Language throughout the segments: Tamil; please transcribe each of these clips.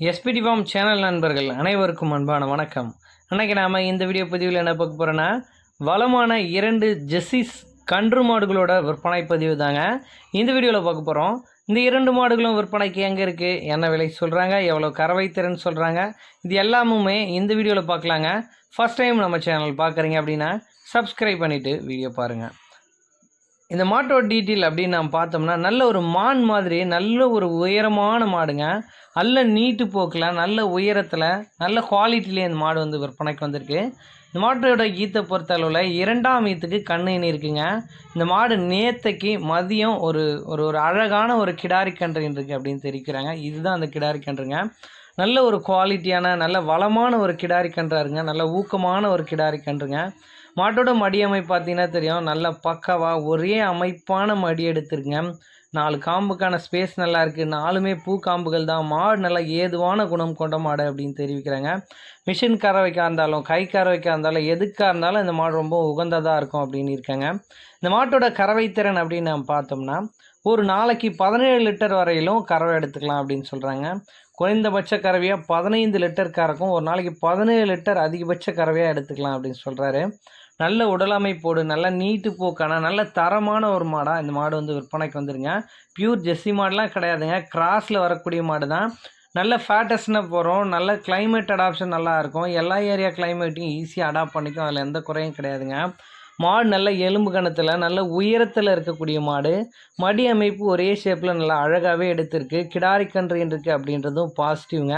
எஸ்பிடி ஃபார்ம் சேனல் நண்பர்கள் அனைவருக்கும் அன்பான வணக்கம். அன்றைக்கி நாம் இந்த வீடியோ பதிவில் என்ன பார்க்க போகிறோன்னா வளமான இரண்டு ஜெஸ்ஸிஸ் கன்று மாடுகளோட விற்பனை பதிவு தாங்க. இந்த வீடியோவில் பார்க்க போகிறோம் இந்த இரண்டு மாடுகளும் விற்பனைக்கு எங்கே இருக்குது என்ன விலை சொல்கிறாங்க எவ்வளோ கறவை திறன் சொல்கிறாங்க இது எல்லாமுமே இந்த வீடியோவில் பார்க்கலாங்க. ஃபஸ்ட் டைம் நம்ம சேனல் பார்க்குறீங்க அப்படின்னா சப்ஸ்கிரைப் பண்ணிவிட்டு வீடியோ பாருங்கள் இந்த மாட்டோட டீட்டெயில் அப்படின்னு நாம் பார்த்தோம்னா நல்ல ஒரு மான் மாதிரி நல்ல ஒரு உயரமான மாடுங்க. நல்ல நீட்டு போக்கில் நல்ல உயரத்தில் நல்ல குவாலிட்டிலே இந்த மாடு வந்து விற்பனைக்கு வந்திருக்கு. இந்த மாட்டோட ஈத்தை பொறுத்த அளவில் இரண்டாம் ஈத்துக்கு கண்ணு இருக்குங்க. இந்த மாடு நேத்தைக்கு மதியம் ஒரு ஒரு ஒரு அழகான ஒரு கிடாரி கன்று இருக்குது அப்படின்னு தெரிவிக்கிறாங்க. இதுதான் அந்த கிடாரி கன்றுங்க. நல்ல ஒரு குவாலிட்டியான நல்ல வளமான ஒரு கிடாரி கன்றாருங்க. நல்ல ஊக்கமான ஒரு கிடாரி கன்றுங்க. மாட்டோட மடி அமைப்பு பார்த்தீங்கன்னா தெரியும். நல்ல பக்காவாக ஒரே அமைப்பான மடி எடுத்துருங்க. நாலு காம்புக்கான ஸ்பேஸ் நல்லா இருக்குது நாலுமே பூ காம்புகள் தான். மாடு நல்லா ஏதுவான குணம் கொண்ட மாடு அப்படின்னு தெரிவிக்கிறாங்க. மிஷின் கறவைக்காக இருந்தாலும் கை கறவைக்காக இருந்தாலும் எதுக்காக இருந்தாலும் இந்த மாடு ரொம்ப உகந்ததாக இருக்கும் அப்படின்னு இருக்காங்க. இந்த மாட்டோட கறவை திறன் அப்படின்னு நம்ம பார்த்தோம்னா ஒரு நாளைக்கு பதினேழு லிட்டர் வரையிலும் கறவை எடுத்துக்கலாம் அப்படின்னு சொல்கிறாங்க குறைந்தபட்ச கறவையாக பதினைந்து லிட்டர் கறக்கும். ஒரு நாளைக்கு பதினேழு லிட்டர் அதிகபட்ச கறவையாக எடுத்துக்கலாம் அப்படின்னு சொல்கிறாரு நல்ல உடலமைப்போடு நல்ல நீட்டு போக்கான நல்ல தரமான ஒரு மாடாக இந்த மாடு வந்து விற்பனைக்கு வந்துருங்க. பியூர் ஜெர்சி மாடுலாம் கிடையாதுங்க. கிராஸில் வரக்கூடிய மாடு தான் நல்ல ஃபேட்டஸ்னாக போகிறோம் நல்ல கிளைமேட் அடாப்ஷன் நல்லாயிருக்கும் எல்லா ஏரியா கிளைமேட்டையும் ஈஸியாக அடாப்ட் பண்ணிக்கும். அதில் எந்த குறையும் கிடையாதுங்க. மாடு நல்ல எலும்பு கணத்தில் நல்ல உயரத்தில் இருக்கக்கூடிய மாடு. மடி அமைப்பு ஒரே ஷேப்பில் நல்லா அழகாகவே எடுத்திருக்கு. கிடாரி கன்று இருக்குது அப்படின்றதும் பாசிட்டிவ்ங்க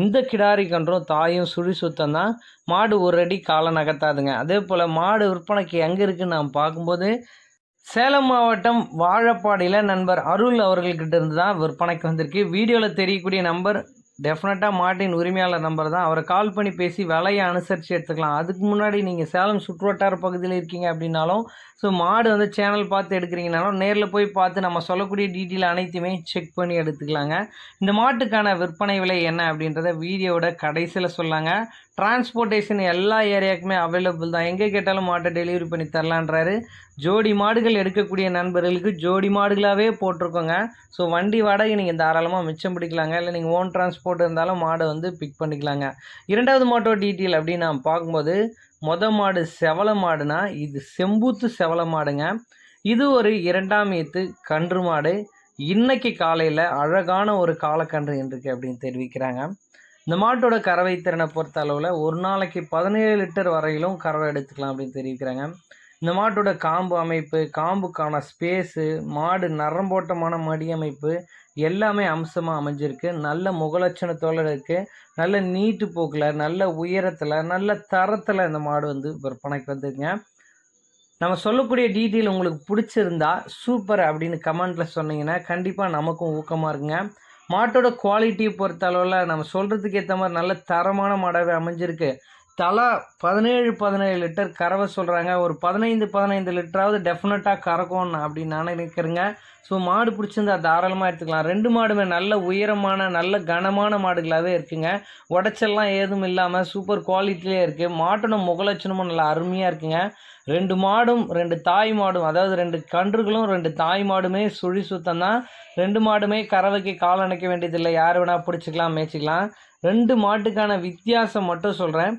இந்த கிடாரி கன்றும் தாயும் சுழி சுத்தம் தான். மாடு ஒரு அடி காலை நகர்த்தாதுங்க. அதே போல் மாடு விற்பனைக்கு எங்கே இருக்குன்னு நாம் பார்க்கும்போது சேலம் மாவட்டம் வாழப்பாடியில் நண்பர் அருள் அவர்கள்கிட்ட இருந்து தான் விற்பனைக்கு வந்திருக்கு. வீடியோவில் தெரியக்கூடிய நம்பர் டெஃபினட்டாக மாட்டின் உரிமையாளர் நம்பர் தான். அவரை கால் பண்ணி பேசி விலையை அனுசரித்து எடுத்துக்கலாம். அதுக்கு முன்னாடி நீங்கள் சேலம் சுற்றுவட்டார பகுதியில் இருக்கீங்க அப்படின்னாலும் ஸோ மாடு வந்து சேனல் பார்த்து எடுக்கிறீங்கனாலும் நேரில் போய் பார்த்து நம்ம சொல்லக்கூடிய டீட்டெயில் அனைத்துமே செக் பண்ணி எடுத்துக்கலாங்க. இந்த மாட்டுக்கான விற்பனை விலை என்ன அப்படின்றத வீடியோவோட கடைசியில் சொல்லாங்க. டிரான்ஸ்போர்ட்டேஷன் எல்லா ஏரியாவுக்குமே அவைலபிள் தான். எங்கே கேட்டாலும் மாட்டை டெலிவரி பண்ணி தரலான்றாரு. ஜோடி மாடுகள் எடுக்கக்கூடிய நண்பர்களுக்கு ஜோடி மாடுகளாகவே போட்டிருக்கோங்க. ஸோ வண்டி வாடகை நீங்கள் தாராளமாக மிச்சம் பிடிக்கலாங்க. இல்லை நீங்கள் ஓன் டிரான்ஸ்போர்ட் இருந்தாலும் மாடை வந்து பிக் பண்ணிக்கலாங்க. இரண்டாவது மாட்டோ டீட்டெயில் அப்படின்னு நான் பார்க்கும்போது மொத மாடு செவல மாடுனா இது செம்பூத்து செவல மாடுங்க. இது ஒரு இரண்டாம் ஏத்து கன்று மாடு. இன்னைக்கு காலையில் அழகான ஒரு காலக்கன்று இருக்கு அப்படின்னு தெரிவிக்கிறாங்க. இந்த மாட்டோட கறவை திறனை பொறுத்த அளவில் ஒரு நாளைக்கு பதினேழு லிட்டர் வரையிலும் கறவை எடுத்துக்கலாம் அப்படின்னு தெரிவிக்கிறாங்க. இந்த மாட்டோட காம்பு அமைப்பு காம்புக்கான ஸ்பேஸு மாடு நரம்போட்டமான மடி அமைப்பு எல்லாமே அம்சமாக அமைஞ்சிருக்கு. நல்ல முகலட்சணத்தோடு இருக்குது நல்ல நீட்டு போக்கில் நல்ல உயரத்தில் நல்ல தரத்தில் இந்த மாடு வந்து விற்பனைக்கு வந்துருங்க நம்ம சொல்லக்கூடிய டீட்டெயில் உங்களுக்கு பிடிச்சிருந்தா சூப்பர் அப்படின்னு கமெண்ட்டில் சொன்னீங்கன்னா கண்டிப்பாக நமக்கும் ஊக்கமாக இருக்குங்க. மாட்டோட குவாலிட்டியை பொறுத்த அளவில் நம்ம சொல்கிறதுக்கு ஏற்ற மாதிரி நல்ல தரமான மாடாகவே அமைஞ்சிருக்கு. தலா பதினேழு பதினேழு லிட்டர் கறவை சொல்கிறாங்க ஒரு பதினைந்து பதினைந்து லிட்டராவது டெஃபினட்டாக கறக்கும் அப்படின்னு நான் நினைக்கிறேங்க. ஸோ மாடு பிடிச்சிருந்தா தாராளமாக எடுத்துக்கலாம். ரெண்டு மாடுமே நல்ல உயரமான நல்ல கனமான மாடுகளாகவே இருக்குங்க. உடச்சல்லாம் ஏதும் இல்லாமல் சூப்பர் குவாலிட்டிலே இருக்குது மாட்டோட முகலட்சணமும் நல்லா அருமையாக இருக்குங்க. ரெண்டு மாடும் ரெண்டு தாய் மாடும் அதாவது ரெண்டு கன்றுகளும் ரெண்டு தாய் மாடுமே சுழி சுத்தம் தான் ரெண்டு மாடுமே கறவைக்கு கால் அணைக்க வேண்டியதில்லை. யார் வேணால் பிடிச்சிக்கலாம் மேய்ச்சிக்கலாம். ரெண்டு மாட்டுக்கான வித்தியாசம் மட்டும் சொல்கிறேன்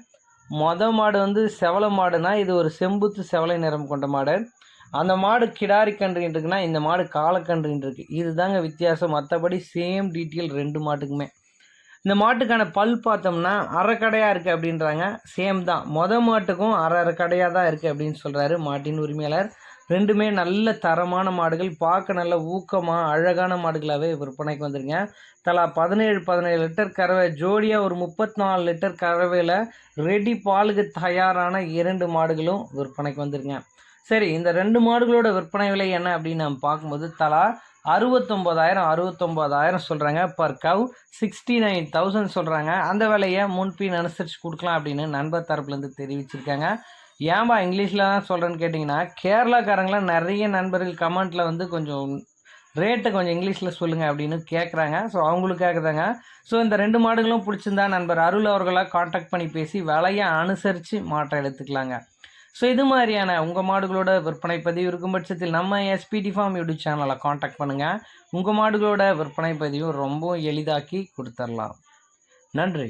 மொத மாடு வந்து செவல மாடுனா இது ஒரு செம்புத்து செவலை நிறம் கொண்ட மாடு. அந்த மாடு கிடாரி கன்றுன்னு இருக்குன்னா இந்த மாடு காலக்கன்றுன்னு இருக்குது இதுதாங்க வித்தியாசம். மற்றபடி சேம் டீட்டெயில் ரெண்டு மாட்டுக்குமே. இந்த மாட்டுக்கான பல் பார்த்தோம்னா அரைக்கடையாக இருக்குது அப்படின்றாங்க. சேம் தான். மொத மாட்டுக்கும் அரை அரை கடையாக தான் இருக்குது அப்படின்னு சொல்கிறாரு மாட்டின் உரிமையாளர். ரெண்டுமே நல்ல தரமான மாடுகள். பார்க்க நல்ல ஊக்கமாக அழகான மாடுகளாகவே விற்பனைக்கு வந்துருங்க. தலா பதினேழு பதினேழு லிட்டர் கறவை ஜோடியாக ஒரு முப்பத்தி நாலு லிட்டர் கறவையில் ரெடி பாலுக்கு தயாரான இரண்டு மாடுகளும் விற்பனைக்கு வந்துருங்க. சரி இந்த ரெண்டு மாடுகளோட விற்பனை விலை என்ன அப்படின்னு நம்ம பார்க்கும்போது தலா அறுபத்தொம்போதாயிரம் அறுபத்தொம்போதாயிரம் சொல்கிறாங்க per cow sixty nine thousand சொல்கிறாங்க அந்த விலையை முன்பின் அனுசரித்து கொடுக்கலாம் அப்படின்னு நண்பர் தரப்புலேருந்து தெரிவிச்சிருக்காங்க. ஏன்பா இங்கிலீஷில் தான் சொல்கிறேன்னு கேட்டிங்கன்னா கேரளாக்காரங்களாம் நிறைய நண்பர்கள் கமெண்ட்டில் வந்து கொஞ்சம் ரேட்டை கொஞ்சம் இங்கிலீஷில் சொல்லுங்கள் அப்படின்னு கேட்குறாங்க ஸோ அவங்களுக்காக தாங்க. ஸோ இந்த ரெண்டு மாடுகளும் பிடிச்சிருந்தா நண்பர் அருள் அவர்களாக காண்டாக்ட் பண்ணி பேசி விலையை அனுசரித்து மாற்றம் எடுத்துக்கலாங்க. ஸோ இது மாதிரியான உங்கள் மாடுகளோட விற்பனை பதிவு இருக்கும் பட்சத்தில் நம்ம எஸ்பிடி ஃபார்ம் யூடியூப் சேனலை காண்டாக்ட் பண்ணுங்கள் உங்கள் மாடுகளோட விற்பனை பதிவு ரொம்ப எளிதாக்கி கொடுத்துர்லாம். நன்றி.